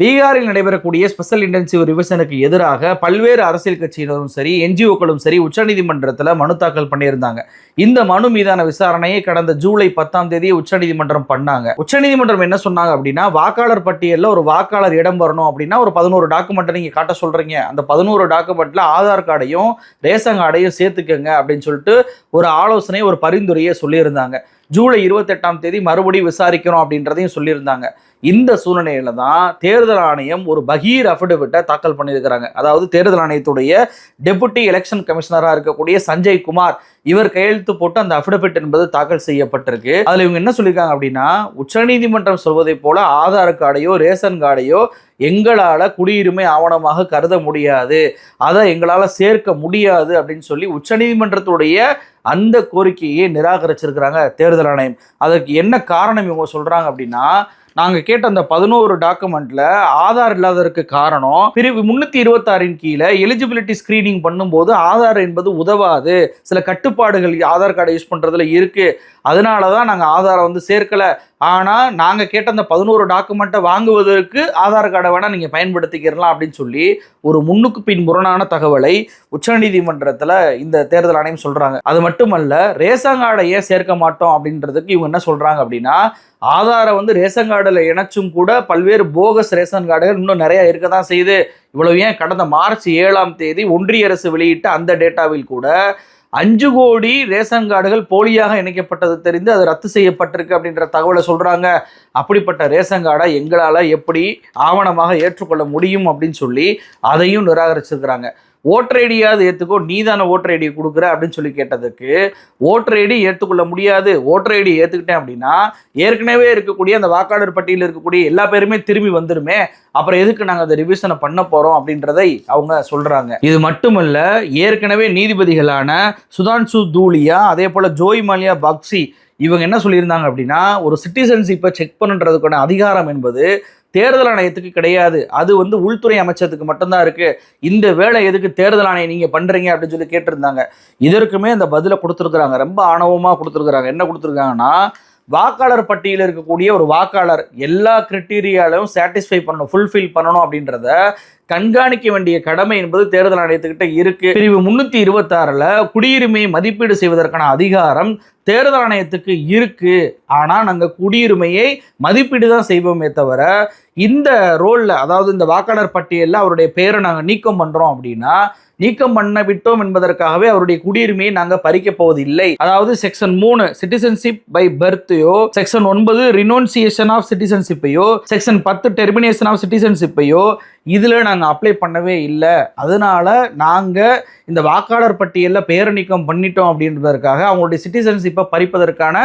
பீகாரில் நடைபெறக்கூடிய special intensive ரிவிஷனுக்கு எதிராக பல்வேறு அரசியல் கட்சியினரும் சரி என்ஜிஓக்களும் சரி உச்சநீதிமன்றத்தில் மனு தாக்கல் பண்ணியிருந்தாங்க. இந்த மனு மீதான விசாரணையை கடந்த ஜூலை பத்தாம் தேதி உச்சநீதிமன்றம் பண்ணாங்க. உச்சநீதிமன்றம் என்ன சொன்னாங்க அப்படின்னா வாக்காளர் பட்டியலில் ஒரு வாக்காளர் இடம் வரணும் அப்படின்னா ஒரு பதினோரு டாக்குமெண்ட்டை நீங்கள் காட்ட சொல்கிறீங்க அந்த பதினோரு டாக்குமெண்ட்டில் ஆதார் கார்டையும் ரேஷன் கார்டையும் சேர்த்துக்கங்க அப்படின்னு சொல்லிட்டு ஒரு ஆலோசனை ஒரு பரிந்துரையை சொல்லியிருந்தாங்க. ஜூலை இருபத்தெட்டாம் தேதி மறுபடியும் விசாரிக்கிறோம் அப்படின்றதையும் சொல்லியிருந்தாங்க. இந்த சூழ்நிலையில தான் தேர்தல் ஆணையம் ஒரு பகீர் அஃபிடவிட்டை தாக்கல் பண்ணியிருக்கிறாங்க. அதாவது தேர்தல் ஆணையத்துடைய டெபுட்டி எலெக்ஷன் கமிஷனராக இருக்கக்கூடிய சஞ்சய் குமார் இவர் கையெழுத்து போட்டு அந்த அஃபிடவிட் என்பது தாக்கல் செய்யப்பட்டிருக்கு. அதில் இவங்க என்ன சொல்லியிருக்காங்க அப்படின்னா உச்சநீதிமன்றம் சொல்வதை போல ஆதார் கார்டையோ ரேஷன் கார்டையோ எங்களால் குடியுரிமை ஆவணமாக கருத முடியாது. அதை எங்களால் சேர்க்க முடியாது அப்படின்னு சொல்லி உச்சநீதிமன்றத்துடைய அந்த கோரிக்கையை நிராகரிச்சிருக்கிறாங்க தேர்தல் ஆணையம். அதற்கு என்ன காரணம் இவங்க சொல்றாங்க அப்படின்னா நாங்கள் கேட்ட அந்த பதினோரு டாக்குமெண்ட்ல ஆதார் இல்லாததற்கு காரணம் பிரிவு முன்னூத்தி இருபத்தாறின் கீழே எலிஜிபிலிட்டி ஸ்கிரீனிங் பண்ணும்போது ஆதார் என்பது உதவாது. சில கட்டுப்பாடுகள் ஆதார் கார்டை யூஸ் பண்றதுல இருக்கு. அதனால தான் நாங்கள் ஆதாரை வந்து சேர்க்கல. ஆனால் நாங்கள் கேட்ட அந்த பதினோரு டாக்குமெண்ட்டை வாங்குவதற்கு ஆதார் கார்டை வேணால் நீங்கள் பயன்படுத்திக்கிறலாம் அப்படின்னு சொல்லி ஒரு முன்னுக்கு பின் முரணான தகவலை உச்சநீதிமன்றத்தில் இந்த தேர்தல் ஆணையம் சொல்கிறாங்க அது மட்டுமல்ல ரேஷன் கார்டை ஏன் சேர்க்க மாட்டோம் அப்படின்றதுக்கு இவங்க என்ன சொல்கிறாங்க அப்படின்னா ஆதாரை வந்து ரேஷன் கார்டில் இணைச்சும் கூட பல்வேறு போகஸ் ரேஷன் கார்டுகள் இன்னும் நிறையா இருக்க தான் செய்யுது. இவ்வளவு ஏன் கடந்த மார்ச் ஏழாம் தேதி ஒன்றிய அரசு வெளியிட்ட அந்த டேட்டாவில் கூட அஞ்சு கோடி ரேஷன் கார்டுகள் போலியாக இணைக்கப்பட்டது தெரிந்து அது ரத்து செய்யப்பட்டிருக்கு அப்படின்ற தகவலை சொல்கிறாங்க அப்படிப்பட்ட ரேஷன் கார்டை எங்களால் எப்படி ஆவணமாக ஏற்றுக்கொள்ள முடியும் அப்படின்னு சொல்லி அதையும் நிராகரிச்சிருக்கிறாங்க. ஓட்டர் ஐடியாவது ஏற்றுக்கோ நீதான ஓட்டர் ஐடி கொடுக்குற அப்படின்னு சொல்லி கேட்டதுக்கு ஓட்டர் ஐடி ஏற்றுக்கொள்ள முடியாது. ஓட்டர் ஐடி ஏற்றுக்கிட்டேன் அப்படின்னா ஏற்கனவே இருக்கக்கூடிய அந்த வாக்காளர் பட்டியலில் இருக்கக்கூடிய எல்லா பேருமே திரும்பி வந்துருமே. அப்புறம் எதுக்கு நாங்கள் அந்த ரிவிஷனை பண்ண போகிறோம் அப்படின்றதை அவங்க சொல்கிறாங்க இது மட்டுமல்ல ஏற்கனவே நீதிபதிகளான சுதான்சு தூலியா அதே போல் ஜோய் மாலியா பக்சி இவங்க என்ன சொல்லியிருந்தாங்க அப்படின்னா ஒரு சிட்டிசன்ஷிப்பை செக் பண்ணுன்றதுக்கான அதிகாரம் என்பது தேர்தல் ஆணையத்துக்கு கிடையாது. அது வந்து உள்துறை அமைச்சத்துக்கு மட்டும்தான் இருக்கு. இந்த வேலை எதுக்கு தேர்தல் ஆணையம் நீங்க பண்றீங்க அப்படின்னு சொல்லி கேட்டிருந்தாங்க. இதற்குமே அந்த பதிலை கொடுத்துருக்குறாங்க. ரொம்ப ஆணவமா கொடுத்துருக்குறாங்க. என்ன கொடுத்துருக்காங்கன்னா வாக்காளர் பட்டியலில் இருக்கக்கூடிய ஒரு வாக்காளர் எல்லா கிரிட்டீரியாலையும் சாட்டிஸ்ஃபை பண்ணணும் ஃபுல்ஃபில் பண்ணணும் அப்படின்றத கண்காணிக்க வேண்டிய கடமை என்பது தேர்தல் ஆணையத்துக்கிட்ட இருக்கு. பிரிவு முந்நூற்றி இருபத்தாறில் குடியுரிமையை மதிப்பீடு செய்வதற்கான அதிகாரம் தேர்தல் ஆணையத்துக்கு இருக்கு. ஆனால் நாங்கள் குடியுரிமையை மதிப்பீடு தான் செய்வோமே தவிர இந்த ரோலில் அதாவது இந்த வாக்காளர் பட்டியலில் அவருடைய பேரை நாங்கள் நீக்கம் பண்ணுறோம் அப்படின்னா நீக்கம் பண்ண விட்டோம் என்பதற்காகவே அவருடைய குடியுரிமையை நாங்க பறிக்க போவது இல்லை அதாவது செக்ஷன் மூணு சிட்டிசன்ஷிப் பை பர்த்தையோ செக்ஷன் ஒன்பது ரினோன்சியேஷன் ஆஃப் சிட்டிசன்ஷிப்பையோ செக்ஷன் பத்து டெர்மினேஷன் ஆஃப் சிட்டிசன்ஷிப்பையோ இதில் நாங்கள் அப்ளை பண்ணவே இல்லை. அதனால் நாங்கள் இந்த வாக்காளர் பட்டியலில் பெயர் நீக்கம் பண்ணிட்டோம் அப்படின்றதற்காக அவங்களுடைய சிட்டிசன்ஷிப்பை பறிப்பதற்கான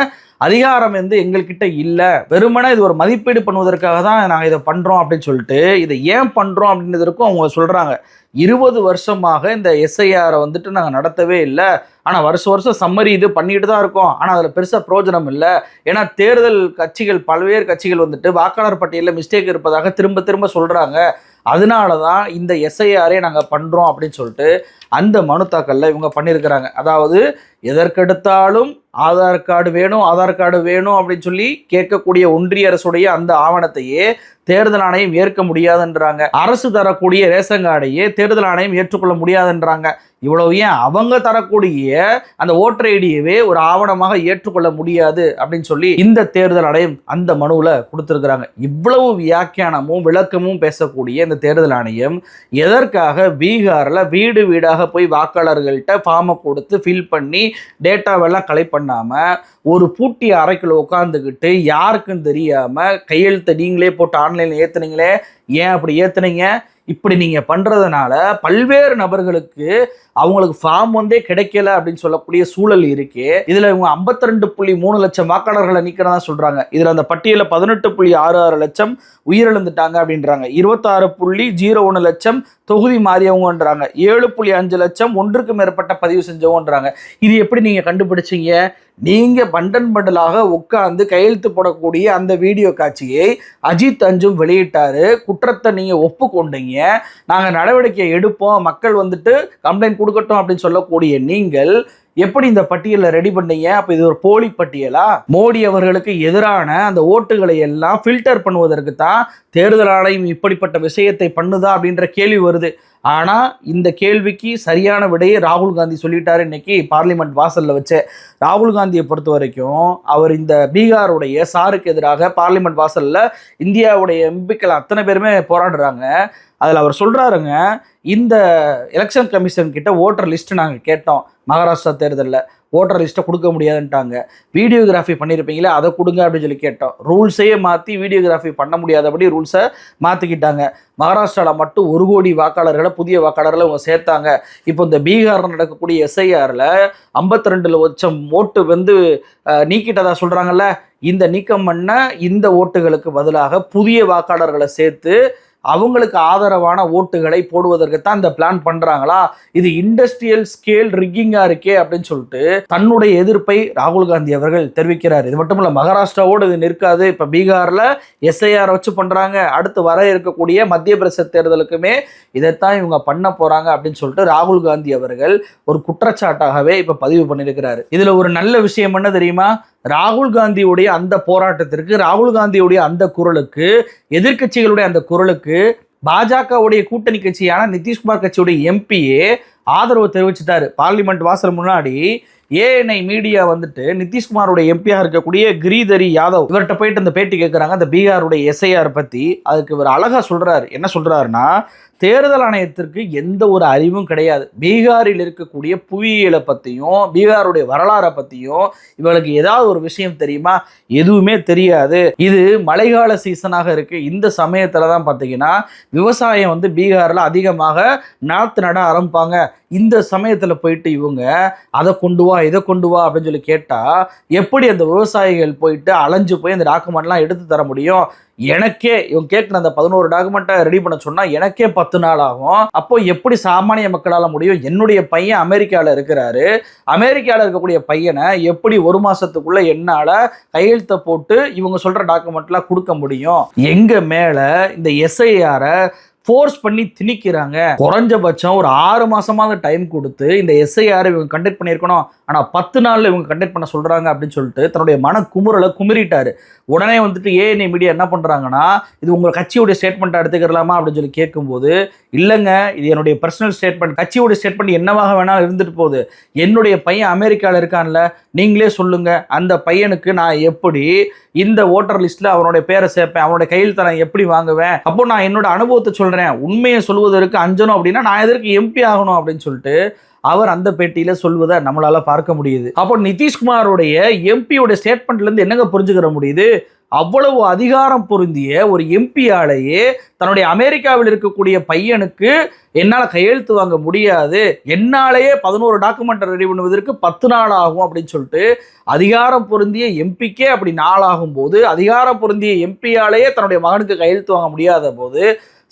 அதிகாரம் வந்து எங்கள்கிட்ட இல்லை. வெறுமனே இது ஒரு மதிப்பீடு பண்ணுவதற்காக தான் நாங்கள் இதை பண்ணுறோம் அப்படின்னு சொல்லிட்டு இதை ஏன் பண்ணுறோம் அப்படின்றதற்கும் அவங்க சொல்கிறாங்க இருபது வருஷமாக இந்த எஸ்ஐஆரை வந்துட்டு நாங்கள் நடத்தவே இல்லை. ஆனால் வருஷம் வருஷம் சம்மரி இது பண்ணிட்டு தான் இருக்கோம். ஆனால் அதில் பெருசாக பிரயோஜனம் இல்லை. ஏன்னா தேர்தல் கட்சிகள் பல்வேறு கட்சிகள் வந்துட்டு வாக்காளர் பட்டியலில் மிஸ்டேக் இருப்பதாக திரும்ப திரும்ப சொல்கிறாங்க அதனால தான் இந்த எஸ்ஐஆரே நாங்கள் பண்ணுறோம் அப்படின்னு சொல்லிட்டு அந்த மனு தாக்கல்ல இவங்க பண்ணியிருக்கிறாங்க அதாவது எதற்கெடுத்தாலும் ஆதார் கார்டு வேணும் ஆதார் கார்டு வேணும் அப்படின்னு சொல்லி கேட்கக்கூடிய ஒன்றிய அரசுடைய அந்த ஆவணத்தையே தேர்தல் ஆணையம் ஏற்க முடியாதுன்றாங்க. அரசு தரக்கூடிய ரேஷன் கார்டையே தேர்தல் ஆணையம் ஏற்றுக்கொள்ள முடியாதுன்றாங்க. இவ்வளவு ஏன்? அவங்க தரக்கூடிய அந்த ஓட்டர் ஐடியவே ஒரு ஆவணமாக ஏற்றுக்கொள்ள முடியாது அப்படின்னு சொல்லி இந்த தேர்தல் ஆணையம் அந்த மனுவில் கொடுத்துருக்குறாங்க. இவ்வளவு வியாக்கியானமும் விளக்கமும் பேசக்கூடிய இந்த தேர்தல் ஆணையம் எதற்காக பீகாரில் வீடு வீடாக போய் வாக்காளர்கள்ட்ட ஃபார்மை கொடுத்து ஃபில் பண்ணி டேட்டாவெல்லாம் கலெக்ட் பண்ணாமல் ஒரு பூட்டி அறைக்குள்ள உட்காந்துக்கிட்டு யாருக்குன்னு தெரியாமல் கையெழுத்து நீங்களே போட்டு ஆன்லைனில் ஏற்றுனீங்களே ஏன் அப்படி ஏற்றுனீங்க இப்படி நீங்கள் பண்ணுறதுனால பல்வேறு நபர்களுக்கு அவங்களுக்கு ஃபார்ம் வந்தே கிடைக்கல அப்படின்னு சொல்லக்கூடிய சூழல் இருக்கு. இதில் இவங்க ஐம்பத்தி ரெண்டு புள்ளி மூணு லட்சம் வாக்காளர்களை நீக்கிறதா சொல்கிறாங்க இதில் அந்த பட்டியலில் பதினெட்டு புள்ளி ஆறு ஆறு லட்சம் உயிரிழந்துட்டாங்க அப்படின்றாங்க. இருபத்தாறு புள்ளி ஜீரோ ஒன்று லட்சம் தொகுதி மாறியவங்கன்றாங்க. ஏழு புள்ளி அஞ்சு லட்சம் ஒன்றுக்கு மேற்பட்ட பதிவு செஞ்சவங்கன்றாங்க. இது எப்படி நீங்கள் கண்டுபிடிச்சீங்க? நீங்கள் பண்டன் பண்டலாக உட்காந்து கையெழுத்து போடக்கூடிய அந்த வீடியோ காட்சியை அஜித் அஞ்சும் வெளியிட்டாரு. குற்றத்தை நீங்கள் ஒப்புக்கொண்டீங்க. நாங்கள் நடவடிக்கை எடுப்போம். மக்கள் வந்துட்டு கம்ப்ளைண்ட் கொடுக்கட்டும் அப்படின்னு சொல்லக்கூடிய நீங்கள் எப்படி இந்த பட்டியலை ரெடி பண்ணீங்க? அப்போ இது ஒரு போலி பட்டியலா? மோடி அவர்களுக்கு எதிரான அந்த ஓட்டுகளை எல்லாம் ஃபில்டர் பண்ணுவதற்கு தான் தேர்தல் ஆணையம் இப்படிப்பட்ட விஷயத்தை பண்ணுதா அப்படின்ற கேள்வி வருது. ஆனால் இந்த கேள்விக்கு சரியான விடையை ராகுல் காந்தி சொல்லிட்டாரு இன்னைக்கு பார்லிமெண்ட் வாசலில் வச்சு. ராகுல் காந்தியை பொறுத்த வரைக்கும் அவர் இந்த பீகாருடைய சாருக்கு எதிராக பார்லிமெண்ட் வாசலில் இந்தியாவுடைய எம்பிக்கள் அத்தனை பேருமே போராடுறாங்க. அதில் அவர் சொல்கிறாருங்க இந்த எலெக்ஷன் கமிஷன் கிட்ட ஓட்டர் லிஸ்ட்டு நாங்கள் கேட்டோம் மகாராஷ்டிரா தேர்தலில். ஓட்டர் லிஸ்ட்டை கொடுக்க முடியாதுன்ட்டாங்க. வீடியோகிராஃபி பண்ணியிருப்பீங்களே அதை கொடுங்க அப்படின்னு சொல்லி கேட்டோம். ரூல்ஸையே மாற்றி வீடியோகிராஃபி பண்ண முடியாதபடி ரூல்ஸை மாற்றிக்கிட்டாங்க மகாராஷ்டிராவில் மட்டும் ஒரு கோடி வாக்காளர்களை புதிய வாக்காளர்களை அவங்க சேர்த்தாங்க. இப்போ இந்த பீகாரில் நடக்கக்கூடிய எஸ்ஐஆரில் ஐம்பத்தி ரெண்டு லட்சம் ஓட்டு வந்து நீக்கிட்டதா சொல்கிறாங்கல்ல இந்த நீக்கம் பண்ண இந்த ஓட்டுகளுக்கு பதிலாக புதிய வாக்காளர்களை சேர்த்து அவங்களுக்கு ஆதரவான ஓட்டுகளை போடுவதற்கு தான் இந்த பிளான் பண்றாங்களா? இது இண்டஸ்ட்ரியல் ஸ்கேல் ரிக்கிங்கா இருக்கே அப்படின்னு சொல்லிட்டு தன்னுடைய எதிர்ப்பை ராகுல் காந்தி அவர்கள் தெரிவிக்கிறார். இது மட்டும் இல்ல மகாராஷ்டிராவோடு இது நிற்காது. இப்ப பீகார்ல எஸ்ஐஆர் வச்சு பண்றாங்க. அடுத்து வர இருக்கக்கூடிய மத்திய பிரதேச தேர்தலுக்குமே இதைத்தான் இவங்க பண்ண போறாங்க அப்படின்னு சொல்லிட்டு ராகுல் காந்தி அவர்கள் ஒரு குற்றச்சாட்டாகவே இப்ப பதிவு பண்ணியிருக்கிறாரு. இதுல ஒரு நல்ல விஷயம் என்ன தெரியுமா? ராகுல் காந்தியுடைய அந்த போராட்டத்திற்கு ராகுல் காந்தியுடைய அந்த குரலுக்கு எதிர்க்கட்சிகளுடைய அந்த குரலுக்கு பாஜகவுடைய கூட்டணி கட்சியான நிதிஷ்குமார் கட்சியுடைய எம்பியே ஆதரவு தெரிவிச்சிட்டாரு. பார்லிமெண்ட் வாசல் முன்னாடி ஏஎன்ஐ மீடியா வந்துட்டு நிதிஷ்குமாரோட எம்பியாக இருக்கக்கூடிய கிரிதரி யாதவ் இவர்கிட்ட போயிட்டு அந்த பேட்டி கேட்குறாங்க அந்த பீகாருடைய எஸ்ஐஆர் பற்றி அதுக்கு இவர் அழகாக சொல்கிறார் என்ன சொல்கிறாருன்னா தேர்தல் ஆணையத்திற்கு எந்த ஒரு அறிவும் கிடையாது. பீகாரில் இருக்கக்கூடிய புவியியலை பற்றியும் பீகாருடைய வரலாறை பற்றியும் இவளுக்கு ஏதாவது ஒரு விஷயம் தெரியுமா? எதுவுமே தெரியாது. இது மழைக்கால சீசனாக இருக்கு. இந்த சமயத்தில் தான் பார்த்தீங்கன்னா விவசாயம் வந்து பீகாரில் அதிகமாக நாற்று நட ஆரம்பிப்பாங்க. இந்த சமயத்தில் போயிட்டு இவங்க அதை கொண்டு வா இதை கொண்டு வா அப்படின்னு சொல்லி கேட்டால் எப்படி அந்த விவசாயிகள் போயிட்டு அலைஞ்சு போய் அந்த டாக்குமெண்ட்லாம் எடுத்து தர முடியும்? எனக்கே இவங்க கேட்குற அந்த பதினோரு டாக்குமெண்ட்டை ரெடி பண்ண சொன்னால் எனக்கே பத்து நாள் ஆகும். அப்போ எப்படி சாமானிய மக்களால் முடியும்? என்னுடைய பையன் அமெரிக்காவில் இருக்கிறாரு. அமெரிக்காவில் இருக்கக்கூடிய பையனை எப்படி ஒரு மாதத்துக்குள்ளே என்னால் கையெழுத்தை போட்டு இவங்க சொல்கிற டாக்குமெண்ட்லாம் கொடுக்க முடியும்? எங்கள் மேலே இந்த எஸ்ஐஆரை ஃபோர்ஸ் பண்ணி திணிக்கிறாங்க. குறைஞ்சபட்சம் ஒரு ஆறு மாசமாக டைம் கொடுத்து இந்த எஸ்ஐஆர் இவங்க கண்டக்ட் பண்ணியிருக்கணும். ஆனால் பத்து நாளில் இவங்க கண்டக்ட் பண்ண சொல்கிறாங்க அப்படின்னு சொல்லிட்டு தன்னுடைய மன குமுறலை குமிரிட்டாரு உடனே வந்துட்டு ஏஎன்ஐ மீடியா என்ன பண்ணுறாங்கன்னா இது உங்கள் கட்சியோட ஸ்டேட்மெண்ட்டை எடுத்துக்கிறலாமா அப்படின்னு சொல்லி கேட்கும்போது இல்லைங்க இது என்னுடைய பர்சனல் ஸ்டேட்மெண்ட் கட்சியோட ஸ்டேட்மெண்ட் என்னவாக வேணாலும் இருந்துட்டு போகுது. என்னுடைய பையன் அமெரிக்காவில் இருக்கான்ல நீங்களே சொல்லுங்கள் அந்த பையனுக்கு நான் எப்படி இந்த ஓட்டர் லிஸ்ட்ல அவனுடைய பேரை சேர்ப்பேன் அவனுடைய கையெழுத்தை எப்படி வாங்குவேன்? அப்போ நான் என்னோட அனுபவத்தை சொல்றேன். உண்மையை சொல்வதற்கு அஞ்சனும் அப்படின்னா நான் எதற்கு எம்பி ஆகணும் அப்படின்னு சொல்லிட்டு அவர் அந்த பேட்டியில சொல்வதை நம்மளால பார்க்க முடியுது. அப்போ நிதிஷ்குமாரோடைய எம்பியோட ஸ்டேட்மெண்ட்ல இருந்து என்னங்க புரிஞ்சுக்கிற முடியுது? அவ்வளவு அதிகாரம் பொருந்திய ஒரு எம்பியாலேயே தன்னுடைய அமெரிக்காவில் இருக்கக்கூடிய பையனுக்கு என்னால் கையெழுத்து வாங்க முடியாது. என்னாலேயே பதினோரு டாக்குமெண்ட் ரெடி பண்ணுவதற்கு பத்து நாள் ஆகும் அப்படின்னு சொல்லிட்டு அதிகாரம் பொருந்திய எம்பிக்கே அப்படி நாள் போது அதிகாரம் பொருந்திய எம்பியாலேயே தன்னுடைய மகனுக்கு கையெழுத்து வாங்க முடியாத போது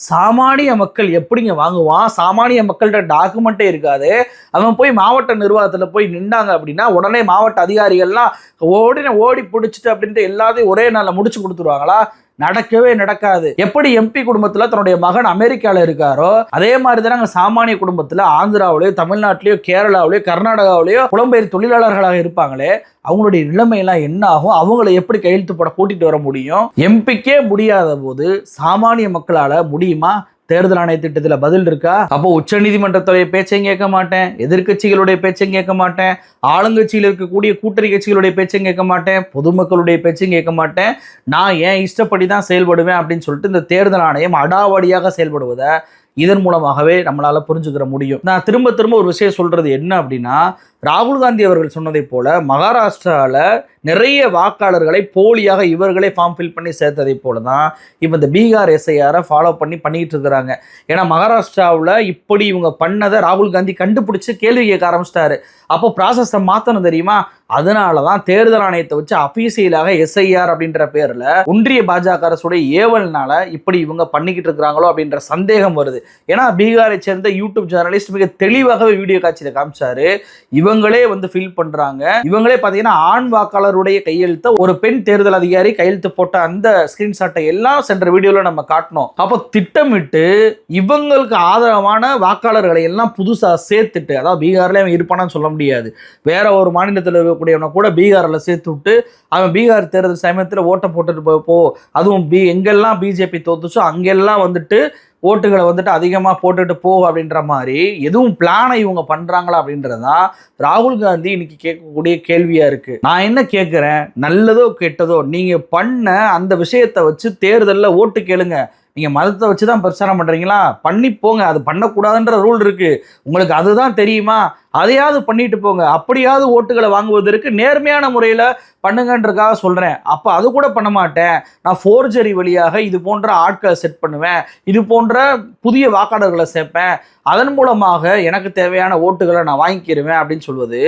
சாமானிய மக்கள் எப்படிங்க வாங்குவான்? சாமானிய மக்கள்கிட்ட டாக்குமெண்ட்டே இருக்காது. அவன் போய் மாவட்ட நிர்வாகத்தில் போய் நின்றாங்க அப்படின்னா உடனே மாவட்ட அதிகாரிகள்லாம் ஓடின ஓடி பிடிச்சிட்டு அப்படின்ட்டு எல்லாத்தையும் ஒரே நாளில் முடிச்சு கொடுத்துருவாங்களா? நடக்கவே நடக்காது. எப்படி எம்பி குடும்பத்துல தன்னுடைய மகன் அமெரிக்கால இருக்காரோ அதே மாதிரி தானே சாமானிய குடும்பத்துல ஆந்திராவிலயோ தமிழ்நாட்டிலயோ கேரளாவிலயோ கர்நாடகாவிலயோ புலம்பெயர் தொழிலாளர்களாக இருப்பாங்களே அவங்களுடைய நிலைமையெல்லாம் என்ன ஆகும்? அவங்கள எப்படி கையெழுத்து போட கூட்டிட்டு வர முடியும்? எம்பிக்கே முடியாத போது சாமானிய மக்களால முடியுமா? தேர்தல் ஆணைய திட்டத்தில் பதில் இருக்கா? அப்போ உச்சநீதிமன்றத்துடைய பேச்சையும் கேட்க மாட்டேன் எதிர்க்கட்சிகளுடைய பேச்சையும் கேட்க மாட்டேன் ஆளுங்கட்சியில் இருக்கக்கூடிய கூட்டணி கட்சிகளுடைய பேச்சையும் கேட்க மாட்டேன் பொதுமக்களுடைய பேச்சையும் கேட்க மாட்டேன். நான் ஏன் இஷ்டப்படி தான் செயல்படுவேன் அப்படின்னு சொல்லிட்டு இந்த தேர்தல் ஆணையம் அடாவடியாக செயல்படுவதை இதன் மூலமாகவே நம்மளால புரிஞ்சுக்கிற முடியும். நான் திரும்ப திரும்ப ஒரு விஷயம் சொல்றது என்ன அப்படின்னா ராகுல் காந்தி அவர்கள் சொன்னதை போல மகாராஷ்டிராவில் நிறைய வாக்காளர்களை போலியாக இவர்களே ஃபார்ம் ஃபில் பண்ணி சேர்த்ததை போல தான் இப்போ இந்த பீகார் எஸ்ஐஆரை ஃபாலோ பண்ணி பண்ணிக்கிட்டு இருக்கிறாங்க. ஏன்னா மகாராஷ்டிராவில் இப்படி இவங்க பண்ணதை ராகுல் காந்தி கண்டுபிடிச்சு கேள்வி கேட்க ஆரம்பிச்சிட்டாரு. அப்போ ப்ராசஸை மாற்றணும் தெரியுமா? அதனால தான் தேர்தல் ஆணையத்தை வச்சு அஃபீஷியலாக எஸ்ஐஆர் அப்படின்ற பேரில் ஒன்றிய பாஜக அரசுடைய ஏவல்னால இப்படி இவங்க பண்ணிக்கிட்டு இருக்கிறாங்களோ அப்படின்ற சந்தேகம் வருது. ஏன்னா பீகாரை சேர்ந்த யூடியூப் ஜேர்னலிஸ்ட் மிக தெளிவாகவே வீடியோ காட்சியில் காமிச்சாரு. இவங்களே வந்து ஃபீல் பண்ணுறாங்க இவங்களே பார்த்தீங்கன்னா ஆண் வாக்காளருடைய கையெழுத்த ஒரு பெண் தேர்தல் அதிகாரி கையெழுத்து போட்ட அந்த ஸ்கிரீன்ஷாட்டை எல்லாம் சென்ற வீடியோவில் நம்ம காட்டணும் அப்போ திட்டமிட்டு இவங்களுக்கு ஆதரவான வாக்காளர்களை எல்லாம் புதுசாக சேர்த்துட்டு அதாவது பீகாரில் அவன் இருப்பானான்னு சொல்ல முடியும் முடியாது. வேற ஒரு மாநிலத்தில் இருக்கக்கூடியவனை கூட பீகாரில் சேர்த்து விட்டு அவன் பீகார் தேர்தல் சமயத்தில் ஓட்டை போட்டுட்டு போ- அதுவும் பி எங்கெல்லாம் பிஜேபி தோத்துச்சோ அங்கெல்லாம் வந்துட்டு ஓட்டுகளை வந்துட்டு அதிகமாக போட்டுட்டு போ அப்படின்ற மாதிரி எதுவும் பிளானை இவங்க பண்ணுறாங்களா அப்படின்றதான் ராகுல் காந்தி இன்னைக்கு கேட்கக்கூடிய கேள்வியாக இருக்குது நான் என்ன கேட்குறேன்? நல்லதோ கெட்டதோ நீங்கள் பண்ண அந்த விஷயத்தை வச்சு தேர்தலில் ஓட்டு கேளுங்க. நீங்கள் மதத்தை வச்சு தான் பிரச்சாரம் பண்ணுறீங்களா பண்ணி போங்க. அது பண்ணக்கூடாதுன்ற ரூல் இருக்குது உங்களுக்கு அதுதான் தெரியுமா? அதையாவது பண்ணிட்டு போங்க. அப்படியாவது ஓட்டுகளை வாங்குவதற்கு நேர்மையான முறையில் பண்ணுங்கன்றதுக்காக சொல்கிறேன் அப்போ அது கூட பண்ண மாட்டேன். நான் ஃபோர்ஜரி வழியாக இது போன்ற ஆட்களை செட் பண்ணுவேன். இது போன்ற புதிய வாக்காளர்களை சேர்ப்பேன். அதன் மூலமாக எனக்கு தேவையான ஓட்டுகளை நான் வாங்கிக்கிடுவேன் அப்படின்னு சொல்வது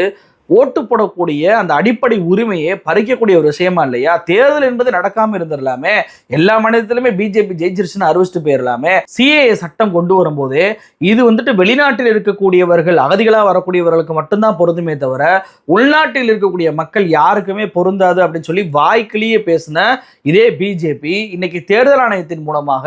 ஓட்டு போடக்கூடிய அந்த அடிப்படை உரிமையை பறிக்கக்கூடிய ஒரு விஷயமா இல்லையா? தேர்தல் என்பது நடக்காம இருந்துடலாமே. எல்லா மாநிலத்திலுமே பிஜேபி ஜெயிச்சிருச்சுன்னு அறிவிச்சுட்டு போயிடலாமே. சிஏஏ சட்டம் கொண்டு வரும்போது இது வந்துட்டு வெளிநாட்டில் இருக்கக்கூடியவர்கள் அகதிகளாக வரக்கூடியவர்களுக்கு மட்டும்தான் பொருந்துமே தவிர உள்நாட்டில் இருக்கக்கூடிய மக்கள் யாருக்குமே பொருந்தாது அப்படின்னு சொல்லி வாய்க்கிலேயே பேசின இதே பிஜேபி இன்னைக்கு தேர்தல் ஆணையத்தின் மூலமாக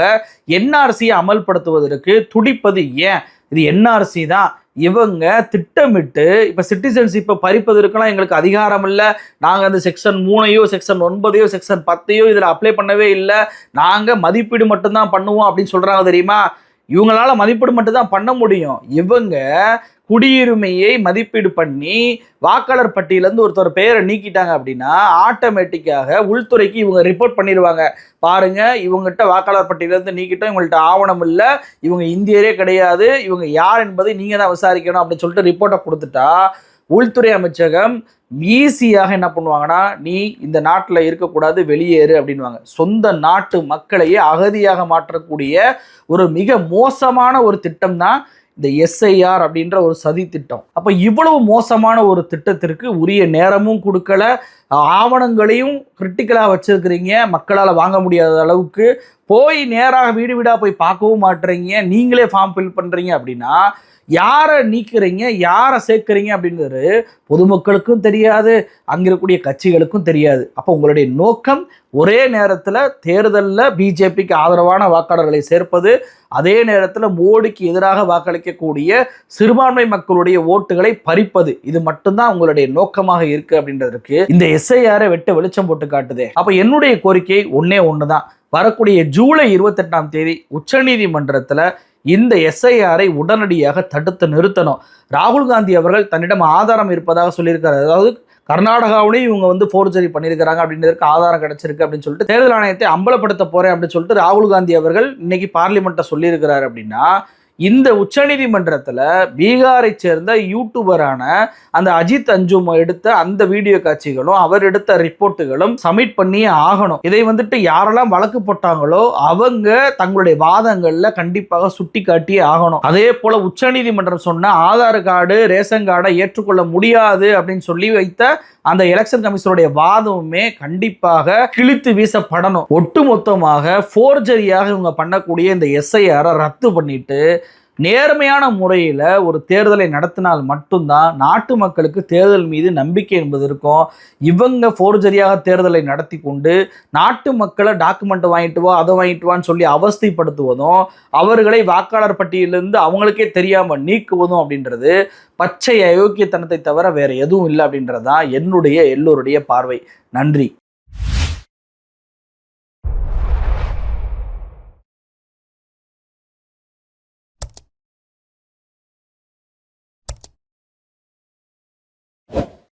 என்ஆர்சியை அமல்படுத்துவதற்கு துடிப்பது ஏன்? இது என்ஆர்சி தான். இவங்க திட்டமிட்டு இப்போ சிட்டிசன்ஷிப்பை பறிப்பதற்கெல்லாம் எங்களுக்கு அதிகாரம் இல்லை. நாங்கள் அந்த செக்ஷன் மூணையோ செக்ஷன் ஒன்பதையோ செக்ஷன் பத்தையோ இதில் அப்ளை பண்ணவே இல்லை. நாங்கள் மதிப்பீடு மட்டும்தான் பண்ணுவோம் அப்படின்னு சொல்கிறாங்க தெரியுமா? இவங்களால மதிப்பீடு மட்டும்தான் பண்ண முடியும். இவங்க குடியுரிமையை மதிப்பீடு பண்ணி வாக்காளர் பட்டியலேருந்து ஒருத்தர் பெயரை நீக்கிட்டாங்க அப்படின்னா ஆட்டோமேட்டிக்காக உள்துறைக்கு இவங்க ரிப்போர்ட் பண்ணிடுவாங்க. பாருங்க இவங்ககிட்ட வாக்காளர் பட்டியலேருந்து நீக்கிட்டோம் இவங்கள்ட்ட ஆவணம் இல்லை இவங்க இந்தியரே கிடையாது இவங்க யார் என்பதை நீங்கள் தான் விசாரிக்கணும் அப்படின்னு சொல்லிட்டு ரிப்போர்ட்டை கொடுத்துட்டா உள்துறை அமைச்சகம் ஈஸியாக என்ன பண்ணுவாங்கன்னா நீ இந்த நாட்டில் இருக்கக்கூடாது வெளியேறு அப்படின்வாங்க சொந்த நாட்டு மக்களையே அகதியாக மாற்றக்கூடிய ஒரு மிக மோசமான ஒரு திட்டம் தான் இந்த எஸ்ஐஆர் அப்படின்ற ஒரு சதி திட்டம். அப்போ இவ்வளவு மோசமான ஒரு திட்டத்திற்கு உரிய நேரமும் கொடுக்கல. ஆவணங்களையும் கிரிட்டிக்கலாக வச்சுருக்கிறீங்க. மக்களால் வாங்க முடியாத அளவுக்கு போய் நேராக வீடு வீடாக போய் பார்க்கவும் மாட்டுறீங்க. நீங்களே ஃபார்ம் ஃபில் பண்ணுறீங்க அப்படின்னா யாரை நீக்கிறீங்க யாரை சேர்க்குறீங்க அப்படின்றது பொதுமக்களுக்கும் தெரியாது அங்கே இருக்கக்கூடிய கட்சிகளுக்கும் தெரியாது. அப்போ உங்களுடைய நோக்கம் ஒரே நேரத்தில் தேர்தலில் பிஜேபிக்கு ஆதரவான வாக்காளர்களை சேர்ப்பது அதே நேரத்தில் மோடிக்கு எதிராக வாக்களிக்கக்கூடிய சிறுபான்மை மக்களுடைய ஓட்டுகளை பறிப்பது. இது மட்டும்தான் உங்களுடைய நோக்கமாக இருக்கு அப்படின்றதுக்கு இந்த எஸ்ஐஆரை வெட்ட வெளிச்சம் போட்டு காட்டுதே. அப்போ என்னுடைய கோரிக்கை ஒன்னே ஒன்று தான் வரக்கூடிய ஜூலை இருபத்தெட்டாம் தேதி உச்சநீதிமன்றத்தில் இந்த எஸ்ஐஆரை உடனடியாக தடுத்து நிறுத்தணும். ராகுல் காந்தி அவர்கள் தன்னிடம் ஆதாரம் இருப்பதாக சொல்லியிருக்காரு. அதாவது கர்நாடகாவிலையும் இவங்க வந்து ஃபோர்ஜரி பண்ணியிருக்கிறாங்க. அப்படின்றதுக்கு ஆதாரம் கிடைச்சிருக்கு அப்படின்னு சொல்லிட்டு தேர்தல் ஆணையத்தை அம்பலப்படுத்த போகிறேன் அப்படின்னு சொல்லிட்டு ராகுல் காந்தி அவர்கள் இன்னைக்கு பார்லிமெண்ட்டை சொல்லியிருக்கிறாரு அப்படின்னா இந்த உச்சநீதிமன்றத்தில் பீகாரை சேர்ந்த யூடியூபரான அந்த அஜித் அஞ்சும் எடுத்த அந்த வீடியோ காட்சிகளும் அவர் எடுத்த ரிப்போர்ட்டுகளும் சப்மிட் பண்ணியே ஆகணும். இதை வந்துட்டு யாரெல்லாம் வழக்கு போட்டாங்களோ அவங்க தங்களுடைய வாதங்களில் கண்டிப்பாக சுட்டி காட்டியே ஆகணும். அதே போல உச்சநீதிமன்றம் சொன்ன ஆதார் கார்டு ரேஷன் கார்டை ஏற்றுக்கொள்ள முடியாது அப்படின்னு சொல்லி வைத்த அந்த எலெக்ஷன் கமிஷனுடைய வாதமுமே கண்டிப்பாக கிழித்து வீசப்படணும். ஒட்டுமொத்தமாக ஃபோர்ஜரியாக இவங்க பண்ணக்கூடிய இந்த எஸ்ஐஆரை ரத்து பண்ணிட்டு நேர்மையான முறையில் ஒரு தேர்தலை நடத்தினால் மட்டும்தான் நாட்டு மக்களுக்கு தேர்தல் மீது நம்பிக்கை என்பது இருக்கும். இவங்க ஃபோர்ஜரியாக தேர்தலை நடத்தி கொண்டு நாட்டு மக்களை டாக்குமெண்ட் வாங்கிட்டு வா அதை வாங்கிட்டு வான்னு சொல்லி அவஸ்தைப்படுத்துவதும் அவர்களை வாக்காளர் பட்டியலிருந்து அவங்களுக்கே தெரியாமல் நீக்குவதும் அப்படின்றது பச்சை அயோக்கியத்தனத்தை தவிர வேறு எதுவும் இல்லை அப்படின்றது தான் என்னுடைய எல்லோருடைய பார்வை. நன்றி.